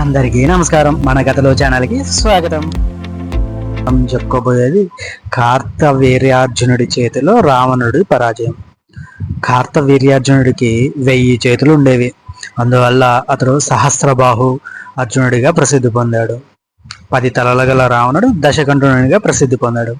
అందరికీ నమస్కారం. మన కథలో ఛానల్కి స్వాగతం. మనం చెప్పుకోబోయేది కార్తవీర్యార్జునుడి చేతిలో రావణుడి పరాజయం. కార్తవీర్యార్జునుడికి వెయ్యి చేతులు ఉండేవి. అందువల్ల అతడు సహస్రబాహు అర్జునుడిగా ప్రసిద్ధి పొందాడు. పది తలల గల రావణుడు దశకంఠునిగా ప్రసిద్ధి పొందాడు.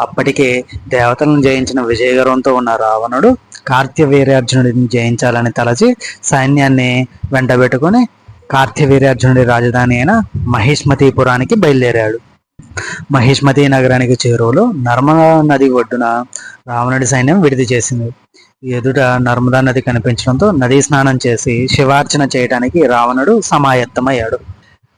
అప్పటికే దేవతలను జయించిన విజయగర్వంతో ఉన్న రావణుడు కార్త్యవీర్యార్జునుడిని జయించాలని తలచి సైన్యాన్ని వెంటబెట్టుకుని కార్త్యవీర్యార్జునుడి రాజధాని అయిన మహిష్మతీపురానికి బయలుదేరాడు. మహిష్మతి నగరానికి చేరువలో నర్మదా నది ఒడ్డున రావణుడి సైన్యం విడిది చేసింది. ఎదుట నర్మదా నది కనిపించడంతో నదీ స్నానం చేసి శివార్చన చేయడానికి రావణుడు సమాయత్తమయ్యాడు.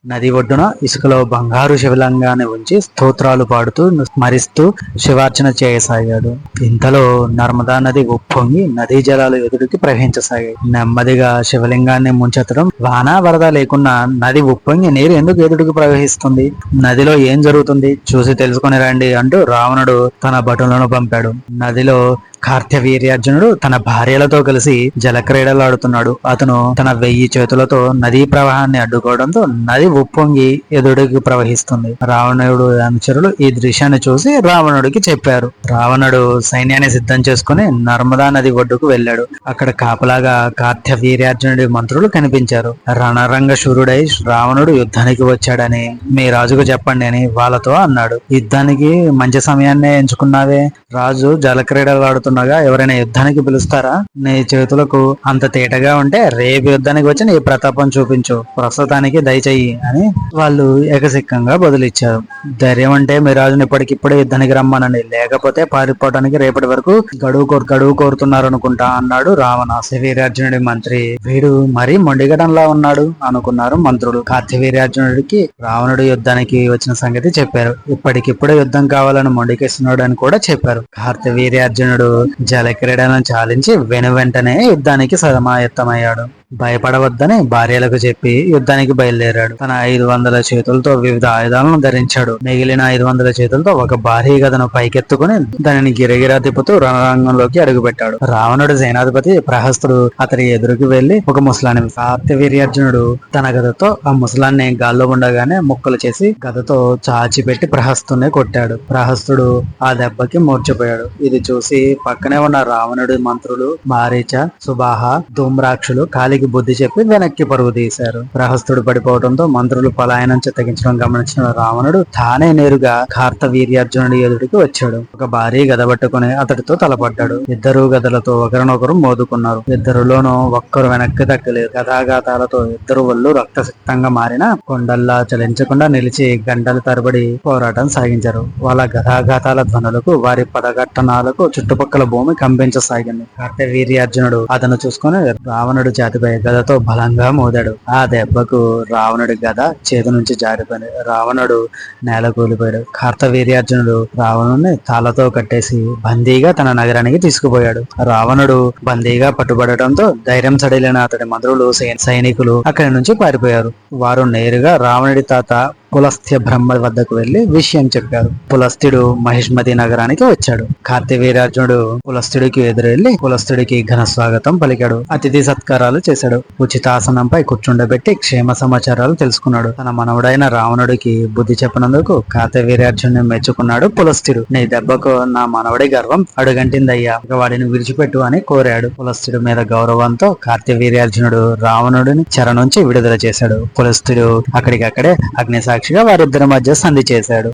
నది ఒడ్డున ఇసుకలో బంగారు శివలింగాన్ని ఉంచి స్తోత్రాలు పాడుతూ స్మరిస్తూ శివార్చన చేయసాగాడు. ఇంతలో నర్మదా నది ఉప్పొంగి నదీ జలాలు ఎదురుకి ప్రవహించసాగాయి. నెమ్మదిగా శివలింగాన్ని ముంచెత్తడం వాన వరద లేకున్నా నది ఉప్పొంగి నీరు ఎందుకు ఎదుటికి ప్రవహిస్తుంది? నదిలో ఏం జరుగుతుంది? చూసి తెలుసుకొని రండి అంటూ రావణుడు తన భటులను పంపాడు. నదిలో కార్తవీర్యార్జునుడు తన భార్యలతో కలిసి జలక్రీడలు ఆడుతున్నాడు. అతను తన వెయ్యి చేతులతో నదీ ప్రవాహాన్ని అడ్డుకోవడంతో నది ఉప్పొంగి ఎదుడికి ప్రవహిస్తుంది. రావణుడు అనుచరులు ఈ దృశ్యాన్ని చూసి రావణుడికి చెప్పారు. రావణుడు సైన్యాన్ని సిద్ధం చేసుకుని నర్మదా నది ఒడ్డుకు వెళ్ళాడు. అక్కడ కాపలాగా కార్త్యవీర్యార్జునుడి మంత్రులు కనిపించారు. రణరంగ శూరుడై రావణుడు యుద్ధానికి వచ్చాడని మీ రాజుకు చెప్పండి అని వాళ్ళతో అన్నాడు. యుద్ధానికి మంచి సమయాన్నే ఎంచుకున్నావే. రాజు జలక్రీడలు ఆడుతుండగా ఎవరైనా యుద్ధానికి పిలుస్తారా? నీ చేతులకు అంత తేటగా ఉంటే రేపు యుద్ధానికి వచ్చి నీ ప్రతాపం చూపించు. ప్రస్తుతానికి దయచేయి అని వాళ్ళు ఏకసిక్కంగా బదులిచ్చారు. ధైర్యం అంటే మీ ఇప్పటికిప్పుడే యుద్ధానికి రమ్మనండి. లేకపోతే పారిపోవడానికి రేపటి వరకు గడువు కోరు గడువు కోరుతున్నారు అనుకుంటా అన్నాడు రావణ వీరార్జునుడి మంత్రి. వీడు మరీ మొండిగడంలా ఉన్నాడు అనుకున్నారు మంత్రులు. కార్తవీర్యార్జునుడికి రావణుడు యుద్ధానికి వచ్చిన సంగతి చెప్పారు. ఇప్పటికిప్పుడే యుద్ధం కావాలని మొండికేస్తున్నాడు అని కూడా చెప్పారు. కార్తవీర్యార్జునుడు జలక్రీడలను చాలించి వెను వెంటనే యుద్ధానికి సమాయత్తమయ్యాడు. భయపడవద్దని భార్యలకు చెప్పి యుద్ధానికి బయలుదేరాడు. తన ఐదు వందల చేతులతో వివిధ ఆయుధాలను ధరించాడు. మిగిలిన ఐదు వందల చేతులతో ఒక భారీ గదను పైకెత్తుకుని దానిని గిరగిరా తిప్పుతూ రణరంగంలోకి అడుగుపెట్టాడు. రావణుడు సేనాధిపతి ప్రహస్తుడు అతని ఎదురుకు వెళ్ళి ఒక ముసలాన్ని కార్తవీర్యార్జునుడు తన గదతో ఆ ముసలాన్ని గాల్లో ఉండగానే ముక్కలు చేసి గదతో చాచి పెట్టి ప్రహస్తునే కొట్టాడు. ప్రహస్తుడు ఆ దెబ్బకి మూర్చిపోయాడు ఇది చూసి పక్కనే ఉన్న రావణుడి మంత్రులు మారీచ సుబాహ ధూమ్రాక్షులు కాలికి బుద్ధి చెప్పి వెనక్కి పరుగు తీశారు. గ్రహస్థుడు పడిపోవడంతో మంత్రులు పలాయనం తగ్గించడం గమనించిన రావణుడు తానే నేరుగా కార్తవీర్యార్జునుడి ఎదుటికి వచ్చాడు. ఒక భారీ గద పట్టుకుని అతడితో తలపడ్డాడు. ఇద్దరు గదలతో ఒకరినొకరు మోదుకున్నారు. ఇద్దరులోనూ ఒక్కరు వెనక్కి తగ్గలేదు. గదాఘాతాలతో ఇద్దరు ఒళ్ళు రక్తసిక్తంగా మారిన కొండల్లా చలించకుండా నిలిచి గంటల తరబడి పోరాటం సాగించారు. వాళ్ళ గదాఘాతాల ధ్వనులకు వారి పదఘట్టనాలకు చుట్టుపక్కల భూమి కంపించసాగింది. కార్తవీర్యార్జునుడు అతను చూసుకుని రావణుడు జాతిపై గదతో బలంగా మోదాడు ఆ దెబ్బకు రావణుడి గద చేతి నుంచి జారిపోయింది. రావణుడు నేల కూలిపోయాడు. కార్తవీర్యార్జునుడు రావణుడిని తాళ్ళతో కట్టేసి బందీగా తన నగరానికి తీసుకుపోయాడు. రావణుడు బందీగా పట్టుబడటంతో ధైర్యం సడిలిన అతడి మంత్రులు సై- సైనికులు అక్కడి నుంచి పారిపోయారు. వారు నేరుగా రావణుడి తాత పులస్త్య బ్రహ్మ వద్దకు వెళ్ళి విషయం చెప్పారు. పులస్త్యుడు మహిష్మతి నగరానికి వచ్చాడు. కార్తవీరార్జునుడు పులస్త్యుడికి ఎదురెళ్ళి పులస్త్యుడికి ఘన స్వాగతం పలికాడు. అతిథి సత్కారాలు చేశాడు. ఉచితాసనంపై కూర్చుండబెట్టి క్షేమ సమాచారాలు తెలుసుకున్నాడు. తన మనవుడైన రావణుడికి బుద్ధి చెప్పినందుకు కార్తవీర్యార్జునుని మెచ్చుకున్నాడు పులస్త్యుడు నీ దెబ్బకు నా మనవడి గర్వం అడుగంటిందయ్యా. ఇక వాడిని విడిచిపెట్టు అని కోరాడు. పులస్త్యుడి మీద గౌరవంతో కార్తవీర్యార్జునుడు రావణుడిని చెర నుంచి విడుదల చేశాడు. పులస్త్యుడు అక్కడికక్కడే అగ్నిసాగ సాక్షిగా వారిద్దరి మధ్య సంధి చేశాడు.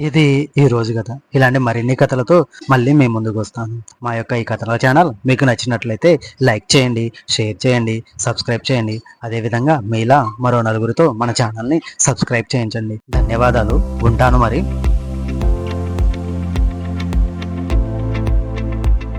ఇది ఈ రోజు కథ. ఇలాంటి మరిన్ని కథలతో మళ్ళీ మేము ముందుకు వస్తాను. మా యొక్క ఈ కథల ఛానల్ మీకు నచ్చినట్లయితే లైక్ చేయండి షేర్ చేయండి సబ్స్క్రైబ్ చేయండి. అదేవిధంగా మీలా మరో నలుగురితో మన ఛానల్ని సబ్స్క్రైబ్ చేయించండి. ధన్యవాదాలు. ఉంటాను మరి.